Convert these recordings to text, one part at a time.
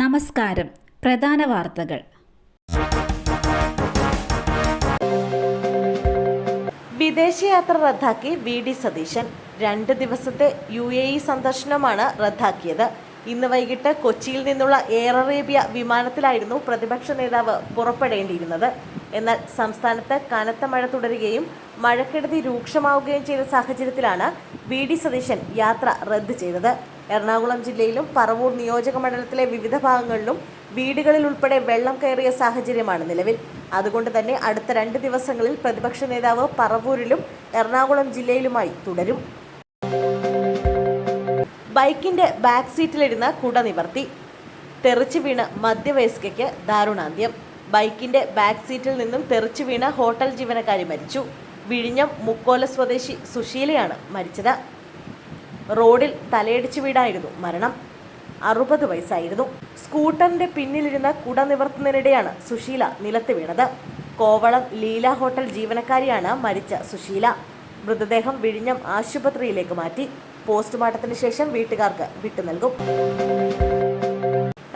നമസ്കാരം. പ്രധാന വാർത്തകൾ. വിദേശയാത്ര റദ്ദാക്കി വി ഡി സതീശൻ. രണ്ട് ദിവസത്തെ യു എ ഇ സന്ദർശനമാണ് റദ്ദാക്കിയത്. ഇന്ന് വൈകിട്ട് കൊച്ചിയിൽ നിന്നുള്ള എയർ അറേബ്യ വിമാനത്തിലായിരുന്നു പ്രതിപക്ഷ നേതാവ് പുറപ്പെടേണ്ടിയിരുന്നത്. എന്നാൽ സംസ്ഥാനത്ത് കനത്ത മഴ തുടരുകയും മഴക്കെടുതി രൂക്ഷമാവുകയും ചെയ്ത സാഹചര്യത്തിലാണ് വി ഡി സതീശൻ യാത്ര റദ്ദ് ചെയ്തത്. എറണാകുളം ജില്ലയിലും പറവൂർ നിയോജക മണ്ഡലത്തിലെ വിവിധ ഭാഗങ്ങളിലും വീടുകളിൽ ഉൾപ്പെടെ വെള്ളം കയറിയ സാഹചര്യമാണ് നിലവിൽ. അതുകൊണ്ട് തന്നെ അടുത്ത രണ്ട് ദിവസങ്ങളിൽ പ്രതിപക്ഷ നേതാവ് പറവൂരിലും എറണാകുളം ജില്ലയിലുമായി തുടരും. ബൈക്കിന്റെ ബാക്ക് സീറ്റിലിരുന്ന് കുട നിവർത്തി. തെറിച്ചു വീണ് മധ്യവയസ്കയ്ക്ക് ദാരുണാന്ത്യം. ബൈക്കിന്റെ ബാക്ക് സീറ്റിൽ നിന്നും തെറിച്ചു വീണ ഹോട്ടൽ ജീവനക്കാരി മരിച്ചു. വിഴിഞ്ഞം മുക്കോല സ്വദേശി സുശീലയാണ് മരിച്ചത്. റോഡിൽ തലയടിച്ചു വീടായിരുന്നു മരണം അറുപത് വയസ്സായിരുന്നു. സ്കൂട്ടറിന്റെ പിന്നിലിരുന്ന കുട നിവർത്തുന്നതിനിടെയാണ് സുശീല നിലത്ത് വീണത്. കോവളം ലീല ഹോട്ടൽ ജീവനക്കാരിയാണ് മരിച്ച സുശീല. മൃതദേഹം വിഴിഞ്ഞം ആശുപത്രിയിലേക്ക് മാറ്റി. പോസ്റ്റ്മോർട്ടത്തിന് ശേഷം വീട്ടുകാർക്ക് വിട്ടു നൽകും.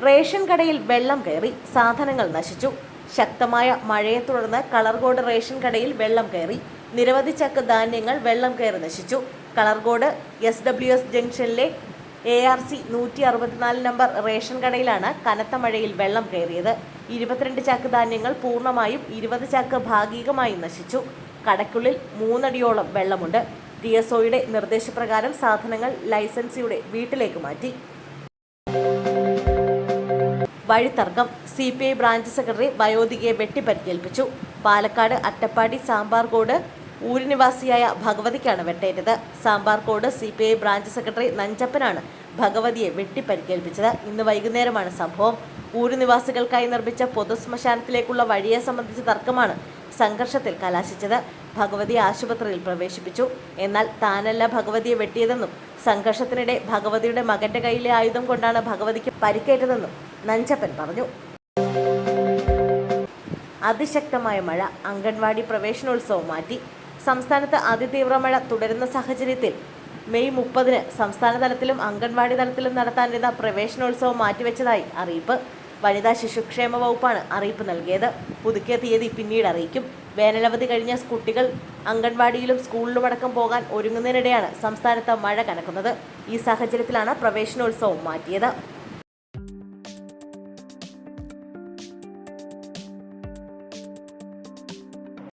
റേഷൻ കടയിൽ വെള്ളം കയറി സാധനങ്ങൾ നശിച്ചു. ശക്തമായ മഴയെ തുടർന്ന് കളർകോട് റേഷൻ കടയിൽ വെള്ളം കയറി. നിരവധി ചക്ക ധാന്യങ്ങൾ വെള്ളം കയറി നശിച്ചു. കളർകോട് എസ് ഡബ്ല്യു എസ് ജംഗ്ഷനിലെ എ ആർ സി നൂറ്റി അറുപത്തിനാല് നമ്പർ റേഷൻ കടയിലാണ് കനത്ത മഴയിൽ വെള്ളം കയറിയത്. ഇരുപത്തിരണ്ട് ചാക്ക് ധാന്യങ്ങൾ പൂർണമായും ഇരുപത് ചാക്ക് ഭാഗികമായും നശിച്ചു. കടയ്ക്കുള്ളിൽ മൂന്നടിയോളം വെള്ളമുണ്ട്. ഡി എസ് ഒയുടെ നിർദ്ദേശപ്രകാരം സാധനങ്ങൾ ലൈസൻസിയുടെ വീട്ടിലേക്ക് മാറ്റി. വഴിത്തർക്കം. C P I branch secretary വയോധികയെ വെട്ടിപ്പരിക്കേൽപ്പിച്ചു. പാലക്കാട് അട്ടപ്പാടി സാമ്പാർകോട് ഊരുനിവാസിയായ ഭഗവതിക്കാണ് വെട്ടേറ്റത്. Sambarcode C P I branch secretary നഞ്ചപ്പനാണ് ഭഗവതിയെ വെട്ടിപ്പരിക്കേൽപ്പിച്ചത്. ഇന്ന് വൈകുന്നേരമാണ് സംഭവം. ഊരുനിവാസികൾക്കായി നിർമ്മിച്ച പൊതുശ്മശാനത്തിലേക്കുള്ള വഴിയെ സംബന്ധിച്ച തർക്കമാണ് സംഘർഷത്തിൽ കലാശിച്ചത്. ഭഗവതിയെ ആശുപത്രിയിൽ പ്രവേശിപ്പിച്ചു. എന്നാൽ താനല്ല ഭഗവതിയെ വെട്ടിയതെന്നും സംഘർഷത്തിനിടെ ഭഗവതിയുടെ മകന്റെ കയ്യിലെ ആയുധം കൊണ്ടാണ് ഭഗവതിക്ക് പരിക്കേറ്റതെന്നും നഞ്ചപ്പൻ പറഞ്ഞു. അതിശക്തമായ മഴ അംഗൻവാടി പ്രവേശനോത്സവം മാറ്റി. സംസ്ഥാനത്ത് അതിതീവ്ര മഴ തുടരുന്ന സാഹചര്യത്തിൽ മെയ് മുപ്പതിന് സംസ്ഥാന തലത്തിലും അംഗൻവാടി തലത്തിലും നടത്താനിരുന്ന പ്രവേശനോത്സവം മാറ്റിവെച്ചതായി അറിയിപ്പ്. വനിതാ ശിശുക്ഷേമ വകുപ്പാണ് അറിയിപ്പ് നൽകിയത്. പുതുക്കിയ തീയതി പിന്നീട് അറിയിക്കും. വേനലവധി കഴിഞ്ഞ കുട്ടികൾ അംഗൻവാടിയിലും സ്കൂളിലുമടക്കം പോകാൻ ഒരുങ്ങുന്നതിനിടെയാണ് സംസ്ഥാനത്ത് മഴ കനക്കുന്നത്. ഈ സാഹചര്യത്തിലാണ് പ്രവേശനോത്സവം മാറ്റിയത്.